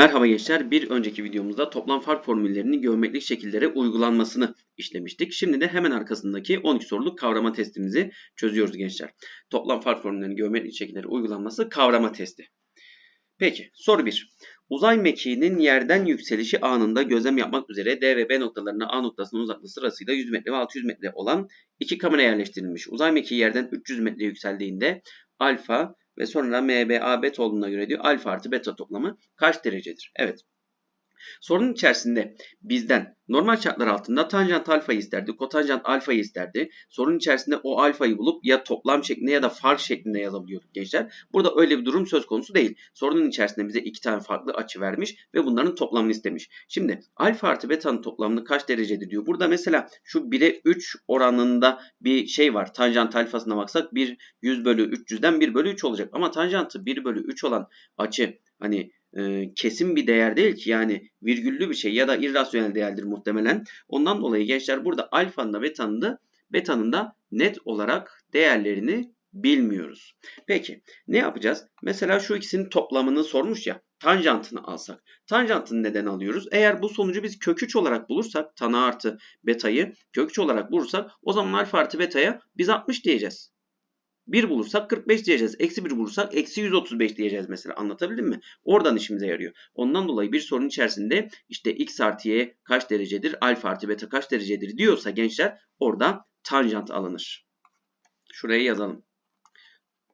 Merhaba gençler. Bir önceki videomuzda toplam fark formüllerinin geometrik şekillere uygulanmasını işlemiştik. Şimdi de hemen arkasındaki 12 soruluk kavrama testimizi çözüyoruz gençler. Toplam fark formüllerinin geometrik şekillere uygulanması kavrama testi. Peki soru 1. Uzay mekiğinin yerden yükselişi anında gözlem yapmak üzere D ve B noktalarına A noktasının uzaklığı sırasıyla 100 metre ve 600 metre olan iki kamera yerleştirilmiş. Uzay mekiği yerden 300 metre yükseldiğinde alfa ve sonra MBA beta olduğuna göre diyor alfa artı beta toplamı kaç derecedir? Evet. Sorunun içerisinde bizden normal şartlar altında tanjant alfayı isterdi, kotanjant alfayı isterdi. Sorunun içerisinde o alfayı bulup ya toplam şeklinde ya da fark şeklinde yazabiliyorduk gençler. Burada öyle bir durum söz konusu değil. Sorunun içerisinde bize iki tane farklı açı vermiş ve bunların toplamını istemiş. Şimdi alfa artı beta'nın toplamını kaç derecedir diyor. Burada mesela şu 1'e 3 oranında bir şey var. Tanjant alfasına baksak 1 100 bölü 300'den 1 bölü 3 olacak. Ama tanjantı 1 bölü 3 olan açı hani e, kesin bir değer değil ki yani virgüllü bir şey ya da irrasyonel değerdir muhtemelen. Ondan dolayı gençler burada alfanın da betanın da betanın da net olarak değerlerini bilmiyoruz. Peki ne yapacağız? Mesela şu ikisinin toplamını sormuş ya. Tanjantını alsak. Tanjantını neden alıyoruz? Eğer bu sonucu biz kök 3 olarak bulursak tan artı betayı kök 3 olarak bulursak o zaman alfa artı betaya biz 60 diyeceğiz. 1 bulursak 45 diyeceğiz. Eksi 1 bulursak eksi 135 diyeceğiz mesela. Anlatabildim mi? Oradan işimize yarıyor. Ondan dolayı bir sorun içerisinde işte x artı y kaç derecedir, alfa artı beta kaç derecedir diyorsa gençler orada tanjant alınır. Şuraya yazalım.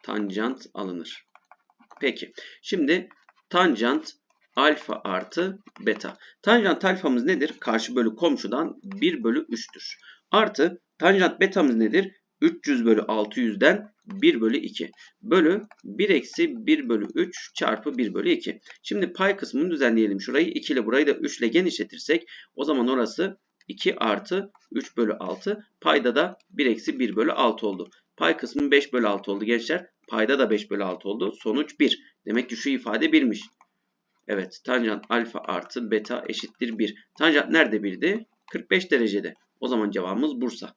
Tanjant alınır. Peki. Şimdi tanjant alfa artı beta. Tanjant alfamız nedir? Karşı bölü komşudan 1 bölü 3'tür. Artı tanjant betamız nedir? 300 bölü 600'den 1 bölü 2 bölü 1 eksi 1 bölü 3 çarpı 1 bölü 2. Şimdi pay kısmını düzenleyelim. Şurayı 2 ile burayı da 3 ile genişletirsek o zaman orası 2 artı 3 bölü 6. Payda da 1 eksi 1 bölü 6 oldu. Pay kısmı 5 bölü 6 oldu gençler. Payda da 5 bölü 6 oldu. Sonuç 1. Demek ki şu ifade 1'miş. Evet tanjant alfa artı beta eşittir 1. Tanjant nerede 1'di? 45 derecede. O zaman cevabımız Bursa.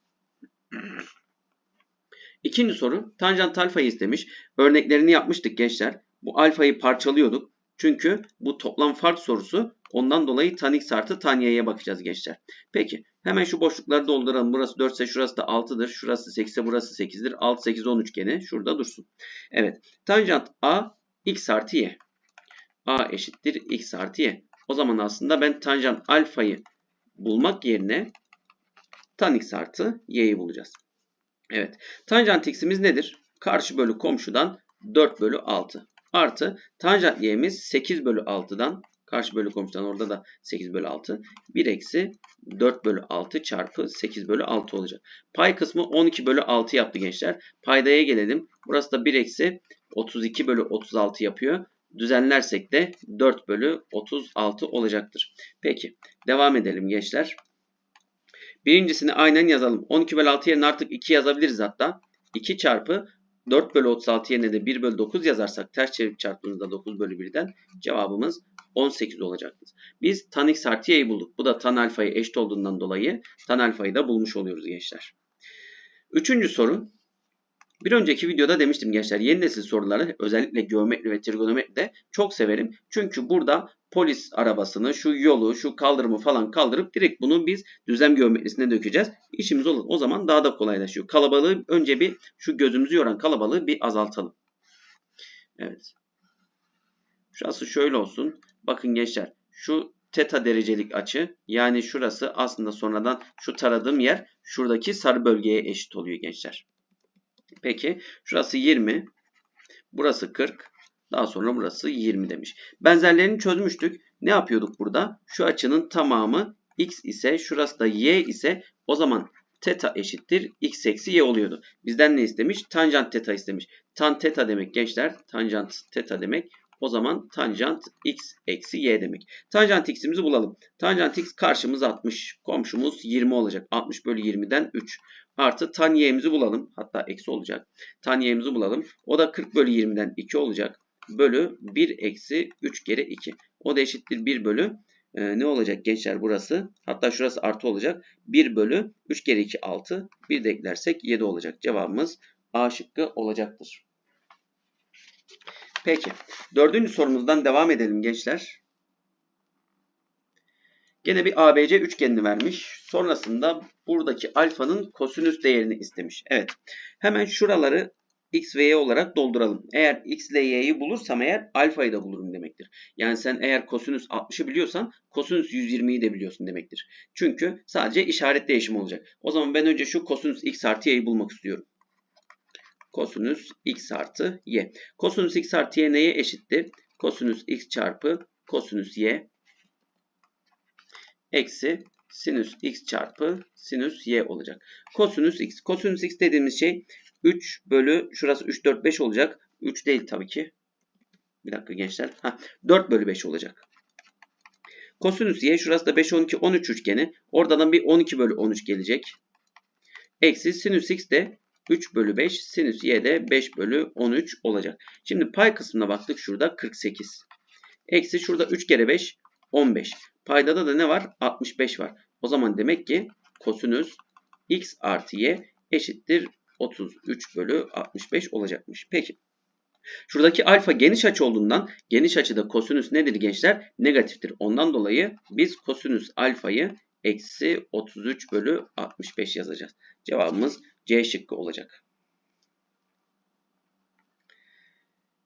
İkinci soru tanjant alfayı istemiş. Örneklerini yapmıştık gençler. Bu alfayı parçalıyorduk. Çünkü bu toplam fark sorusu ondan dolayı tan x artı tan y'ye bakacağız gençler. Peki hemen şu boşlukları dolduralım. Burası 4 ise şurası da 6'dır. Şurası 8 ise burası 8'dir. 6, 8, 10 üçgeni şurada dursun. Evet tanjant a x artı y. a eşittir x artı y. O zaman aslında ben tanjant alfayı bulmak yerine tan x artı y'yi bulacağız. Evet. Tanjant x'imiz nedir? Karşı bölü komşudan 4 bölü 6. Artı tanjant y'miz 8 bölü 6'dan karşı bölü komşudan orada da 8 bölü 6. 1 eksi 4 bölü 6 çarpı 8 bölü 6 olacak. Pay kısmı 12 bölü 6 yaptı gençler. Paydaya gelelim. Burası da 1 eksi 32 bölü 36 yapıyor. Düzenlersek de 4 bölü 36 olacaktır. Peki devam edelim gençler. Birincisini aynen yazalım. 12 bölü 6 yerine artık 2 yazabiliriz hatta. 2 çarpı 4 bölü 36 yerine de 1 bölü 9 yazarsak ters çevirip çarptığımızda 9 bölü 1'den cevabımız 18 olacaktır. Biz tan x artı y'yi bulduk. Bu da tan alfayı eşit olduğundan dolayı tan alfayı da bulmuş oluyoruz gençler. Üçüncü soru. Bir önceki videoda demiştim gençler yeni nesil soruları özellikle geometri ve trigonometri de çok severim. Çünkü burada polis arabasını, şu yolu, şu kaldırımı falan kaldırıp direkt bunu biz düzlem geometrisine dökeceğiz. İşimiz olur. O zaman daha da kolaylaşıyor. Kalabalığı önce bir şu gözümüzü yoran kalabalığı bir azaltalım. Evet. Şurası şöyle olsun. Bakın gençler şu teta derecelik açı yani şurası aslında sonradan şu taradığım yer şuradaki sarı bölgeye eşit oluyor gençler. Peki şurası 20. Burası 40. Daha sonra burası 20 demiş. Benzerlerini çözmüştük. Ne yapıyorduk burada? Şu açının tamamı x ise şurası da y ise o zaman teta eşittir x eksi y oluyordu. Bizden ne istemiş? Tanjant teta istemiş. Tan teta demek gençler. Tanjant teta demek. O zaman tanjant x eksi y demek. Tanjant x'imizi bulalım. Tanjant x karşımız 60. Komşumuz 20 olacak. 60 bölü 20'den 3. Artı tan y'mizi bulalım. Hatta eksi olacak. Tan y'mizi bulalım. O da 40 bölü 20'den 2 olacak. Bölü 1 eksi 3 kere 2. O da eşittir 1 bölü e, ne olacak gençler burası? Hatta şurası artı olacak. 1 bölü 3 kere 2 6. Bir de eklersek 7 olacak. Cevabımız A şıkkı olacaktır. Peki. Dördüncü sorumuzdan devam edelim gençler. Gene bir ABC üçgenini vermiş. Sonrasında buradaki alfanın kosinüs değerini istemiş. Evet. Hemen şuraları x ve y olarak dolduralım. Eğer x ile y'yi bulursam eğer alfayı da bulurum demektir. Yani sen eğer kosinüs 60'ı biliyorsan kosinüs 120'yi de biliyorsun demektir. Çünkü sadece işaret değişimi olacak. O zaman ben önce şu kosinüs x artı y'yi bulmak istiyorum. Kosinüs x artı y. Kosinüs x artı y neye eşittir? Kosinüs x çarpı kosinüs y eksi sinüs x çarpı sinüs y olacak. Kosinüs x. Kosinüs x dediğimiz şey 3 bölü şurası 3 4 5 olacak. 3 değil tabii ki. Bir dakika gençler. Ha, 4 bölü 5 olacak. Kosinüs y şurası da 5 12 13 üçgeni. Oradan bir 12 bölü 13 gelecek. Eksi sinüs x de 3 bölü 5. Sinüs y de 5 bölü 13 olacak. Şimdi pay kısmına baktık. Şurada 48. Eksi şurada 3 kere 5 15. Paydada da ne var? 65 var. O zaman demek ki kosinüs x artı y eşittir 33 bölü 65 olacakmış. Peki. Şuradaki alfa geniş açı olduğundan geniş açıda kosinüs nedir gençler? Negatiftir. Ondan dolayı biz kosinüs alfayı eksi 33 bölü 65 yazacağız. Cevabımız C şıkkı olacak.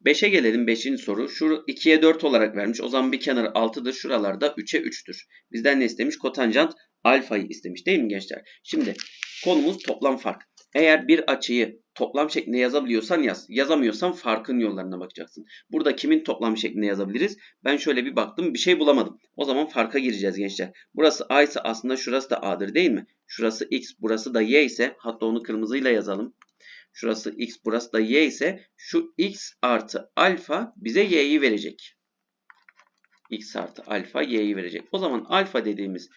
5'e gelelim. 5. soru. Şu 2'ye 4 olarak vermiş. O zaman bir kenarı 6'dır. Şuralarda 3'e 3'tür. Bizden ne istemiş? Kotanjant alfayı istemiş değil mi gençler? Şimdi konumuz toplam fark. Eğer bir açıyı toplam şeklinde yazabiliyorsan yaz. Yazamıyorsan farkın yollarına bakacaksın. Burada kimin toplam şeklinde yazabiliriz? Ben şöyle bir baktım bir şey bulamadım. O zaman farka gireceğiz gençler. Burası A ise aslında şurası da A'dır değil mi? Şurası X burası da Y ise hatta onu kırmızıyla yazalım. Şurası X burası da Y ise şu X artı alfa bize Y'yi verecek. X artı alfa Y'yi verecek. O zaman alfa dediğimiz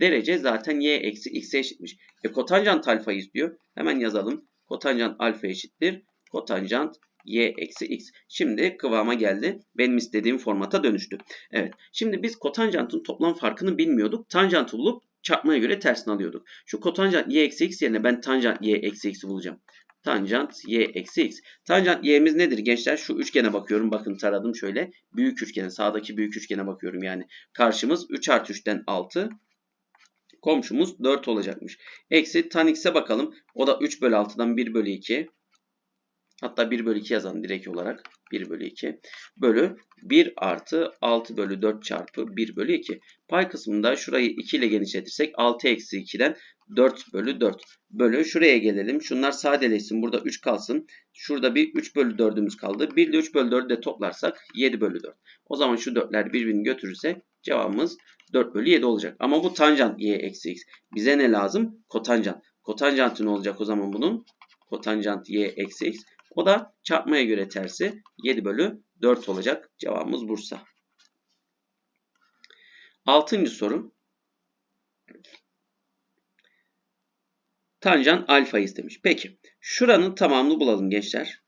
derece zaten y eksi x'e eşitmiş. E kotanjant alfa istiyor. Hemen yazalım. Kotanjant alfa eşittir. Kotanjant y eksi x. Şimdi kıvama geldi. Benim istediğim formata dönüştü. Evet. Şimdi biz kotanjantın toplam farkını bilmiyorduk. Tanjantı bulup çarpmaya göre tersini alıyorduk. Şu kotanjant y eksi x yerine ben tanjant y eksi x'i bulacağım. Tanjant y eksi x. Tanjant y'miz nedir gençler? Şu üçgene bakıyorum. Bakın taradım şöyle. Büyük üçgene. Sağdaki büyük üçgene bakıyorum yani. Karşımız 3 artı 3'ten 6. Komşumuz 4 olacakmış. Eksi tan x'e bakalım. O da 3 bölü 6'dan 1 bölü 2. Hatta 1 bölü 2 yazalım direkt olarak. 1 bölü 2 bölü 1 artı 6 bölü 4 çarpı 1 bölü 2. Pay kısmında şurayı 2 ile genişletirsek 6 eksi 2'den 4 bölü 4 bölü şuraya gelelim. Şunlar sadeleşsin. Burada 3 kalsın. Şurada bir 3 bölü 4'ümüz kaldı. 1 ile 3 bölü 4'ü de toplarsak 7 bölü 4. O zaman şu 4'ler birbirini götürürse cevabımız 4 bölü 7 olacak. Ama bu tanjant y eksi x. Bize ne lazım? Kotanjant. Kotanjantı ne olacak o zaman bunun? Kotanjant y eksi x. O da çarpmaya göre tersi 7 bölü 4 olacak. Cevabımız Bursa. Altıncı soru. Tanjant alfa istemiş. Peki. Şuranın tamamını bulalım gençler.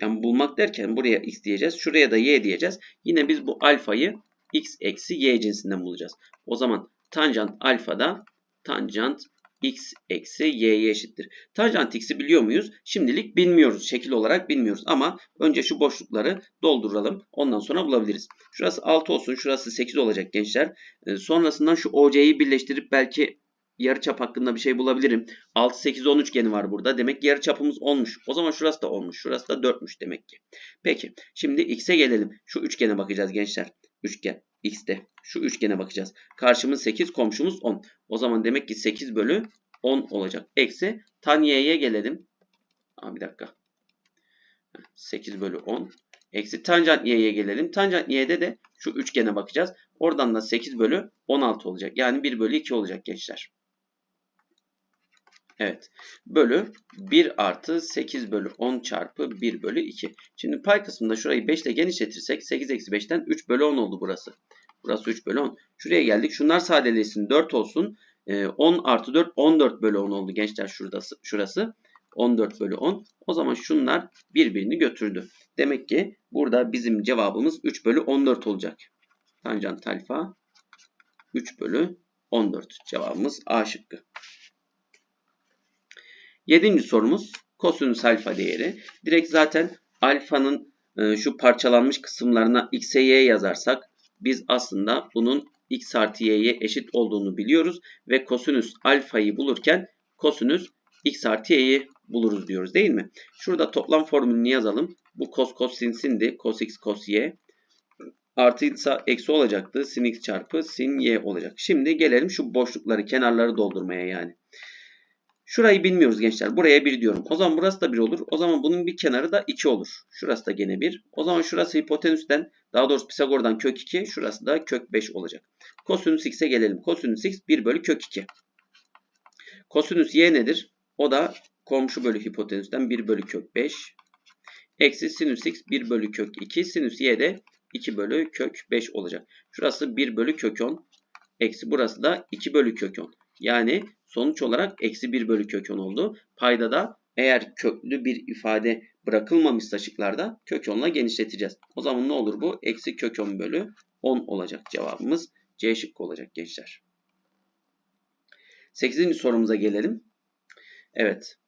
Yani bulmak derken buraya x diyeceğiz. Şuraya da y diyeceğiz. Yine biz bu alfayı x eksi y cinsinden bulacağız. O zaman tanjant alfa da tanjant x eksi y'ye eşittir. Tanjant x'i biliyor muyuz? Şimdilik bilmiyoruz. Şekil olarak bilmiyoruz. Ama önce şu boşlukları dolduralım. Ondan sonra bulabiliriz. Şurası 6 olsun. Şurası 8 olacak gençler. Ee, sonrasından şu OC'yi birleştirip belki yarıçap hakkında bir şey bulabilirim. 6, 8, 10 üçgeni var burada. Demek ki yarıçapımız olmuş. O zaman şurası da olmuş. Şurası da 4'müş demek ki. Peki. Şimdi x'e gelelim. Şu üçgene bakacağız gençler. Üçgen. X'te. Şu üçgene bakacağız. Karşımız 8, komşumuz 10. O zaman demek ki 8 bölü 10 olacak. Eksi tan y'ye gelelim. Aa, bir dakika. 8 bölü 10. Eksi tanjant y'ye gelelim. Tanjant y'de de şu üçgene bakacağız. Oradan da 8 bölü 16 olacak. Yani 1 bölü 2 olacak gençler. Evet. Bölü 1 artı 8 bölü 10 çarpı 1 bölü 2. Şimdi pay kısmında şurayı 5 ile genişletirsek 8 eksi 5'ten 3 bölü 10 oldu burası. Burası 3 bölü 10. Şuraya geldik. Şunlar sadeleşsin 4 olsun. 10 ee, artı 4 14 bölü 10 oldu gençler şurası. şurası. 14 bölü 10. O zaman şunlar birbirini götürdü. Demek ki burada bizim cevabımız 3 bölü 14 olacak. Tanjant alfa 3 bölü 14. Cevabımız A şıkkı. Yedinci sorumuz kosinüs alfa değeri. Direkt zaten alfanın e, şu parçalanmış kısımlarına x'e y yazarsak biz aslında bunun x artı y'ye eşit olduğunu biliyoruz. Ve kosinüs alfayı bulurken kosinüs x artı y'yi buluruz diyoruz değil mi? Şurada toplam formülünü yazalım. Bu cos cos sin sindi. Cos x cos y. Artıysa eksi olacaktı. Sin x çarpı sin y olacak. Şimdi gelelim şu boşlukları kenarları doldurmaya yani. Şurayı bilmiyoruz gençler. Buraya 1 diyorum. O zaman burası da 1 olur. O zaman bunun bir kenarı da 2 olur. Şurası da gene 1. O zaman şurası hipotenüsten daha doğrusu Pisagor'dan kök 2. Şurası da kök 5 olacak. Kosinüs x'e gelelim. Kosinüs x 1 bölü kök 2. Kosinüs y nedir? O da komşu bölü hipotenüsten 1 bölü kök 5. Eksi sinüs x 1 bölü kök 2. Sinüs y de 2 bölü kök 5 olacak. Şurası 1 bölü kök 10. Eksi burası da 2 bölü kök 10. Yani sonuç olarak eksi 1 bölü kök 10 oldu. Payda da eğer köklü bir ifade bırakılmamışsa şıklarda kök 10 ile genişleteceğiz. O zaman ne olur bu? Eksi kök 10 bölü 10 olacak cevabımız. C şıkkı olacak gençler. 8. sorumuza gelelim. Evet.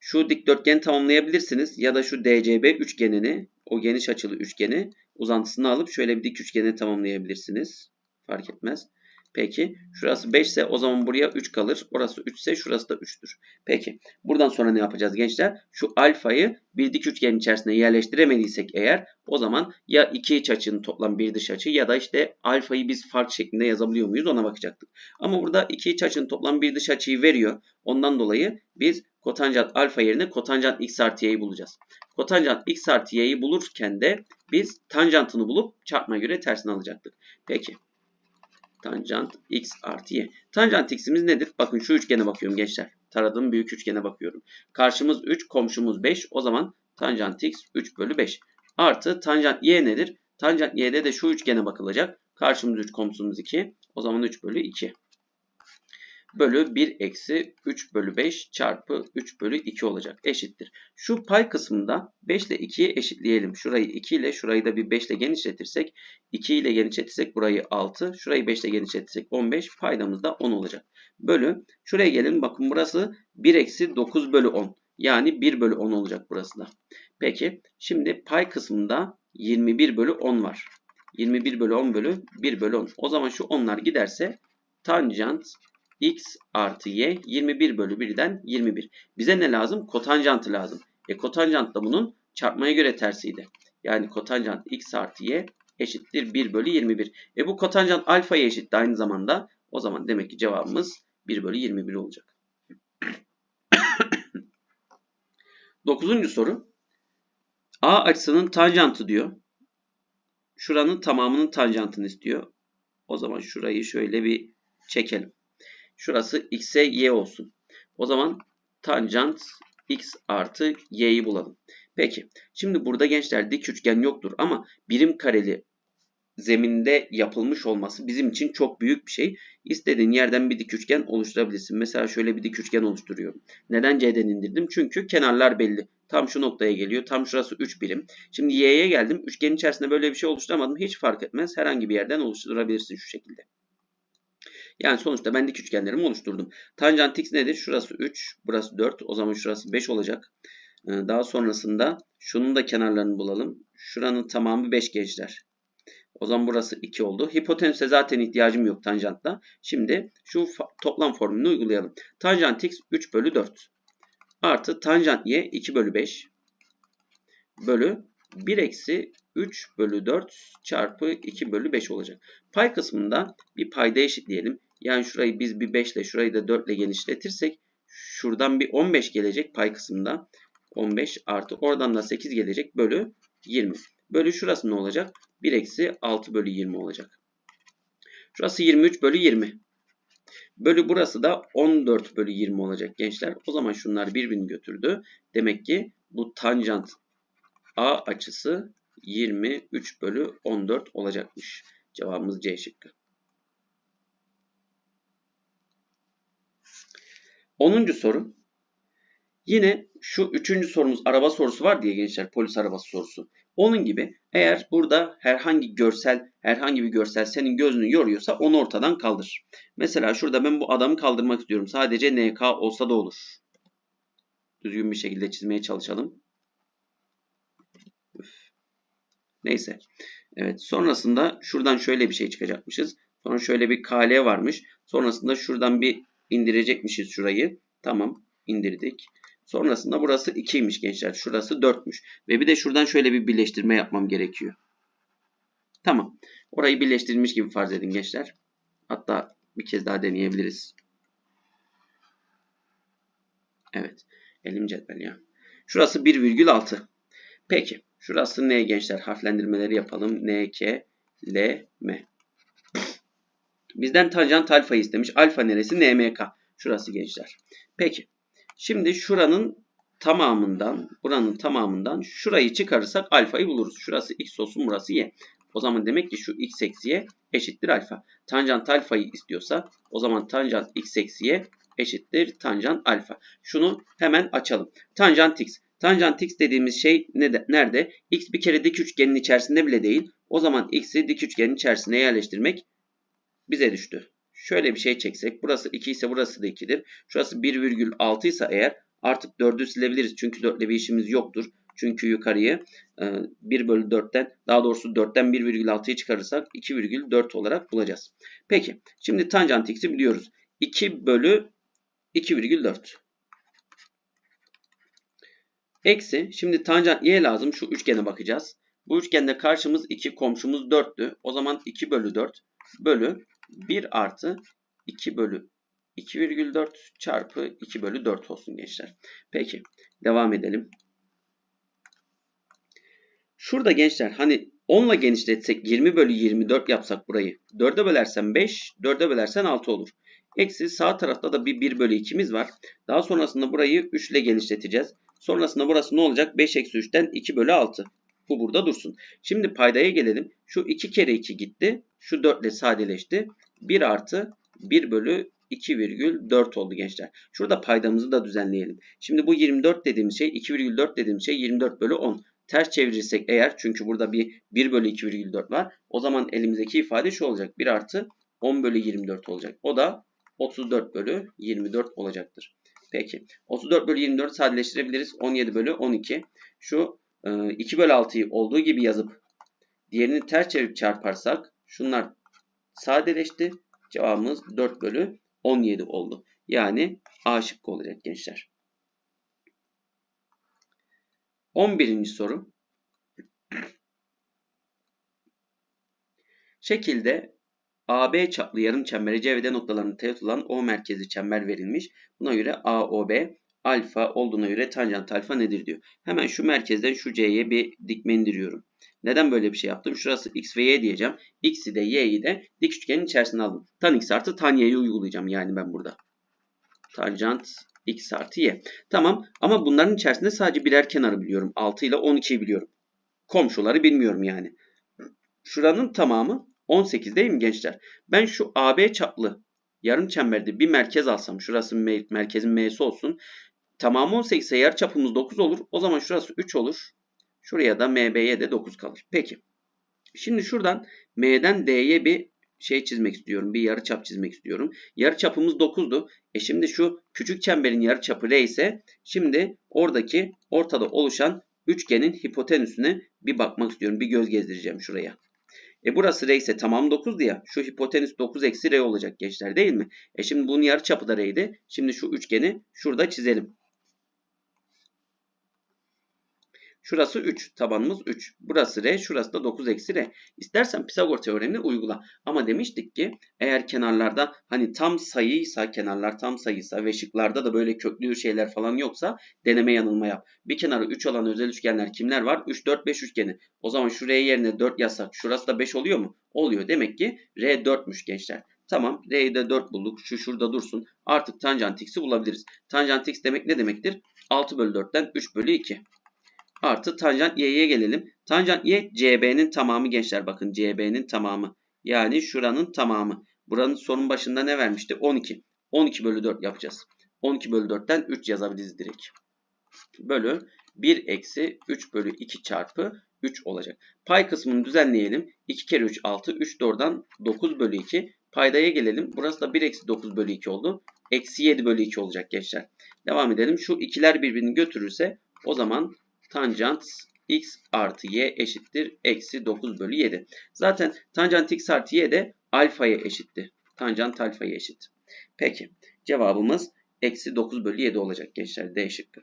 Şu dikdörtgeni tamamlayabilirsiniz ya da şu DCB üçgenini, o geniş açılı üçgeni uzantısını alıp şöyle bir dik üçgeni tamamlayabilirsiniz. Fark etmez. Peki şurası 5 ise o zaman buraya 3 kalır. Orası 3 ise şurası da 3'tür. Peki buradan sonra ne yapacağız gençler? Şu alfayı bir dik üçgenin içerisine yerleştiremediysek eğer o zaman ya iki iç açının toplam bir dış açı ya da işte alfayı biz fark şeklinde yazabiliyor muyuz ona bakacaktık. Ama burada iki iç açının toplam bir dış açıyı veriyor. Ondan dolayı biz kotanjant alfa yerine kotanjant x artı y'yi bulacağız. Kotanjant x artı y'yi bulurken de biz tanjantını bulup çarpma göre tersini alacaktık. Peki Tanjant x artı y. Tanjant x'imiz nedir? Bakın şu üçgene bakıyorum gençler. Taradığım büyük üçgene bakıyorum. Karşımız 3, komşumuz 5. O zaman tanjant x 3 bölü 5. Artı tanjant y nedir? Tanjant y'de de şu üçgene bakılacak. Karşımız 3, komşumuz 2. O zaman 3 bölü 2 bölü 1 eksi 3 bölü 5 çarpı 3 bölü 2 olacak. Eşittir. Şu pay kısmında 5 ile 2'yi eşitleyelim. Şurayı 2 ile şurayı da bir 5 ile genişletirsek 2 ile genişletirsek burayı 6. Şurayı 5 ile genişletirsek 15. Paydamız da 10 olacak. Bölü. Şuraya gelin. Bakın burası 1 eksi 9 bölü 10. Yani 1 bölü 10 olacak burası da. Peki. Şimdi pay kısmında 21 bölü 10 var. 21 bölü 10 bölü 1 bölü 10. O zaman şu 10'lar giderse tanjant x artı y 21 bölü 1'den 21. Bize ne lazım? Kotanjantı lazım. E kotanjant da bunun çarpmaya göre tersiydi. Yani kotanjant x artı y eşittir 1 bölü 21. E bu kotanjant alfaya eşitti aynı zamanda. O zaman demek ki cevabımız 1 bölü 21 olacak. Dokuzuncu soru. A açısının tanjantı diyor. Şuranın tamamının tanjantını istiyor. O zaman şurayı şöyle bir çekelim. Şurası x'e y olsun. O zaman tanjant x artı y'yi bulalım. Peki. Şimdi burada gençler dik üçgen yoktur ama birim kareli zeminde yapılmış olması bizim için çok büyük bir şey. İstediğin yerden bir dik üçgen oluşturabilirsin. Mesela şöyle bir dik üçgen oluşturuyorum. Neden C'den indirdim? Çünkü kenarlar belli. Tam şu noktaya geliyor. Tam şurası 3 birim. Şimdi Y'ye geldim. Üçgenin içerisinde böyle bir şey oluşturamadım. Hiç fark etmez. Herhangi bir yerden oluşturabilirsin şu şekilde. Yani sonuçta ben dik üçgenlerimi oluşturdum. Tanjant x nedir? Şurası 3, burası 4. O zaman şurası 5 olacak. Ee, daha sonrasında şunun da kenarlarını bulalım. Şuranın tamamı 5 gençler. O zaman burası 2 oldu. Hipotenüse zaten ihtiyacım yok tanjantla. Şimdi şu toplam formülünü uygulayalım. Tanjant x 3 bölü 4. Artı tanjant y 2 bölü 5. Bölü 1 eksi 3 bölü 4 çarpı 2 bölü 5 olacak. Pay kısmında bir payda eşitleyelim. Yani şurayı biz bir 5 ile şurayı da 4 ile genişletirsek şuradan bir 15 gelecek pay kısmında. 15 artı oradan da 8 gelecek bölü 20. Bölü şurası ne olacak? 1 eksi 6 bölü 20 olacak. Şurası 23 bölü 20. Bölü burası da 14 bölü 20 olacak gençler. O zaman şunlar birbirini götürdü. Demek ki bu tanjant A açısı 23 bölü 14 olacakmış. Cevabımız C şıkkı. 10. soru. Yine şu üçüncü sorumuz araba sorusu var diye gençler polis arabası sorusu. Onun gibi eğer burada herhangi görsel herhangi bir görsel senin gözünü yoruyorsa onu ortadan kaldır. Mesela şurada ben bu adamı kaldırmak istiyorum. Sadece NK olsa da olur. Düzgün bir şekilde çizmeye çalışalım. Neyse. Evet sonrasında şuradan şöyle bir şey çıkacakmışız. Sonra şöyle bir KL varmış. Sonrasında şuradan bir indirecekmişiz şurayı. Tamam indirdik. Sonrasında burası 2'ymiş gençler. Şurası 4'müş. Ve bir de şuradan şöyle bir birleştirme yapmam gerekiyor. Tamam. Orayı birleştirilmiş gibi farz edin gençler. Hatta bir kez daha deneyebiliriz. Evet. Elim cetvel ya. Şurası 1,6. Peki. Şurası ne gençler? Harflendirmeleri yapalım. N, K, L, M. Bizden tanjant alfa istemiş. Alfa neresi? NMK. Şurası gençler. Peki. Şimdi şuranın tamamından, buranın tamamından şurayı çıkarırsak alfayı buluruz. Şurası x olsun, burası y. O zaman demek ki şu x eksi y eşittir alfa. Tanjant alfayı istiyorsa o zaman tanjant x eksi y eşittir tanjant alfa. Şunu hemen açalım. Tanjant x. Tanjant x dediğimiz şey nerede? X bir kere dik üçgenin içerisinde bile değil. O zaman x'i dik üçgenin içerisine yerleştirmek bize düştü. Şöyle bir şey çeksek. Burası 2 ise burası da 2'dir. Şurası 1,6 ise eğer artık 4'ü silebiliriz. Çünkü 4 ile bir işimiz yoktur. Çünkü yukarıyı 1 e, bölü 4'ten daha doğrusu 4'ten 1,6'yı çıkarırsak 2,4 olarak bulacağız. Peki şimdi tanjant x'i biliyoruz. 2 bölü 2,4. Eksi şimdi tanjant y lazım. Şu üçgene bakacağız. Bu üçgende karşımız 2 komşumuz 4'tü. O zaman 2 bölü 4 bölü 1 artı 2 bölü 2,4 çarpı 2 bölü 4 olsun gençler. Peki devam edelim. Şurada gençler hani 10 ile genişletsek 20 bölü 24 yapsak burayı. 4'e bölersen 5, 4'e bölersen 6 olur. Eksi sağ tarafta da bir 1 bölü 2'miz var. Daha sonrasında burayı 3 ile genişleteceğiz. Sonrasında burası ne olacak? 5 eksi 3'ten 2 bölü 6. Bu burada dursun. Şimdi paydaya gelelim. Şu 2 kere 2 gitti. Şu 4 ile sadeleşti. 1 artı 1 bölü 2,4 oldu gençler. Şurada paydamızı da düzenleyelim. Şimdi bu 24 dediğimiz şey 2,4 dediğimiz şey 24 bölü 10. Ters çevirirsek eğer çünkü burada bir 1 bölü 2,4 var. O zaman elimizdeki ifade şu olacak. 1 artı 10 bölü 24 olacak. O da 34 bölü 24 olacaktır. Peki. 34 bölü 24 sadeleştirebiliriz. 17 bölü 12. Şu 2 e, bölü 6'yı olduğu gibi yazıp diğerini ters çevirip çarparsak şunlar sadeleşti. Cevabımız 4 bölü 17 oldu. Yani A şıkkı olacak gençler. 11. soru. Şekilde AB çaplı yarım çembere C ve D noktalarının teğet olan O merkezli çember verilmiş. Buna göre AOB alfa olduğuna göre tanjant alfa nedir diyor. Hemen şu merkezden şu C'ye bir dikme indiriyorum. Neden böyle bir şey yaptım? Şurası x ve y diyeceğim. X'i de y'yi de dik üçgenin içerisine aldım. Tan x artı tan y'yi uygulayacağım yani ben burada. Tanjant x artı y. Tamam ama bunların içerisinde sadece birer kenarı biliyorum. 6 ile 12'yi biliyorum. Komşuları bilmiyorum yani. Şuranın tamamı 18 değil mi gençler? Ben şu AB çaplı yarım çemberde bir merkez alsam. Şurası merkezin m'si olsun. Tamamı 18 ise yer çapımız 9 olur. O zaman şurası 3 olur. Şuraya da MB'ye de 9 kalır. Peki. Şimdi şuradan M'den D'ye bir şey çizmek istiyorum. Bir yarı çap çizmek istiyorum. Yarı çapımız 9'du. E şimdi şu küçük çemberin yarı çapı R ise şimdi oradaki ortada oluşan üçgenin hipotenüsüne bir bakmak istiyorum. Bir göz gezdireceğim şuraya. E burası R ise tamam 9'du ya. Şu hipotenüs 9 eksi R olacak gençler değil mi? E şimdi bunun yarı çapı da R'ydi. Şimdi şu üçgeni şurada çizelim. Şurası 3. Tabanımız 3. Burası R. Şurası da 9 eksi R. İstersen Pisagor teoremini uygula. Ama demiştik ki eğer kenarlarda hani tam sayıysa kenarlar tam sayıysa ve şıklarda da böyle köklü şeyler falan yoksa deneme yanılma yap. Bir kenarı 3 olan özel üçgenler kimler var? 3, 4, 5 üçgeni. O zaman şu R yerine 4 yazsak şurası da 5 oluyor mu? Oluyor. Demek ki R 4'müş gençler. Tamam R'yi de 4 bulduk. Şu şurada dursun. Artık tanjant x'i bulabiliriz. Tanjant x demek ne demektir? 6 bölü 4'ten 3 bölü 2 artı tanjant y'ye gelelim. Tanjant y CB'nin tamamı gençler bakın CB'nin tamamı. Yani şuranın tamamı. Buranın sorun başında ne vermişti? 12. 12 bölü 4 yapacağız. 12 bölü 4'ten 3 yazabiliriz direkt. Bölü 1 eksi 3 bölü 2 çarpı 3 olacak. Pay kısmını düzenleyelim. 2 kere 3 6. 3 doğrudan 9 bölü 2. Paydaya gelelim. Burası da 1 eksi 9 bölü 2 oldu. Eksi 7 bölü 2 olacak gençler. Devam edelim. Şu ikiler birbirini götürürse o zaman tanjant x artı y eşittir eksi 9 bölü 7. Zaten tanjant x artı y de alfaya eşitti. Tanjant alfaya eşit. Peki cevabımız eksi 9 bölü 7 olacak gençler. D şıkkı.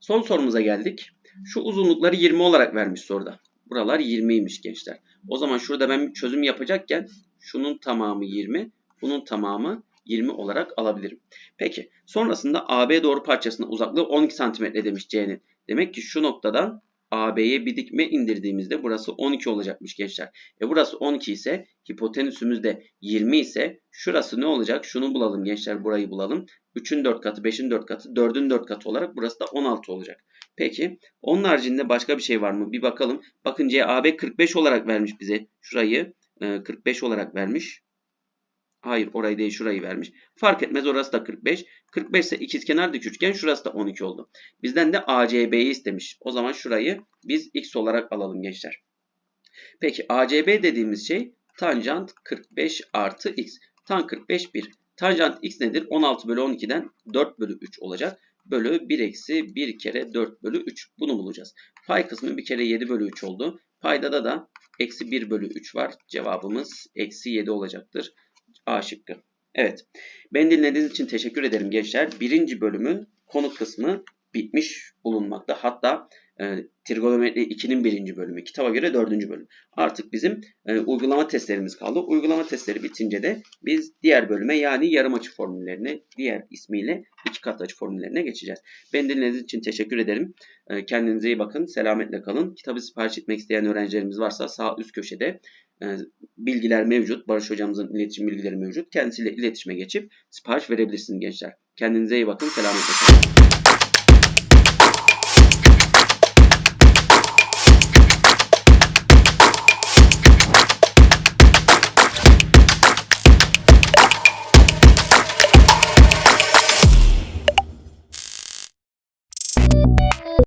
Son sorumuza geldik. Şu uzunlukları 20 olarak vermiş soruda. Buralar 20'ymiş gençler. O zaman şurada ben bir çözüm yapacakken şunun tamamı 20, bunun tamamı 20 olarak alabilirim. Peki sonrasında AB doğru parçasının uzaklığı 12 cm demiş C'nin. Demek ki şu noktadan AB'ye bir dikme indirdiğimizde burası 12 olacakmış gençler. E burası 12 ise hipotenüsümüz de 20 ise şurası ne olacak? Şunu bulalım gençler burayı bulalım. 3'ün 4 katı, 5'in 4 katı, 4'ün 4 katı olarak burası da 16 olacak. Peki onun haricinde başka bir şey var mı? Bir bakalım. Bakın CAB 45 olarak vermiş bize. Şurayı e, 45 olarak vermiş. Hayır orayı değil şurayı vermiş. Fark etmez orası da 45. 45 ise ikizkenar dik üçgen şurası da 12 oldu. Bizden de ACB'yi istemiş. O zaman şurayı biz x olarak alalım gençler. Peki ACB dediğimiz şey tanjant 45 artı x. Tan 45 1. Tanjant x nedir? 16 bölü 12'den 4 bölü 3 olacak. Bölü 1 eksi 1 kere 4 bölü 3. Bunu bulacağız. Pay kısmı bir kere 7 bölü 3 oldu. Paydada da eksi 1 bölü 3 var. Cevabımız eksi 7 olacaktır. A şıkkı. Evet. Beni dinlediğiniz için teşekkür ederim gençler. Birinci bölümün konu kısmı bitmiş bulunmakta. Hatta e, trigonometri 2'nin birinci bölümü. Kitaba göre dördüncü bölüm. Artık bizim e, uygulama testlerimiz kaldı. Uygulama testleri bitince de biz diğer bölüme yani yarım açı formüllerine, diğer ismiyle iki kat açı formüllerine geçeceğiz. Beni dinlediğiniz için teşekkür ederim. E, kendinize iyi bakın. Selametle kalın. Kitabı sipariş etmek isteyen öğrencilerimiz varsa sağ üst köşede e, bilgiler mevcut. Barış hocamızın iletişim bilgileri mevcut. Kendisiyle iletişime geçip sipariş verebilirsiniz gençler. Kendinize iyi bakın. Selametle kalın.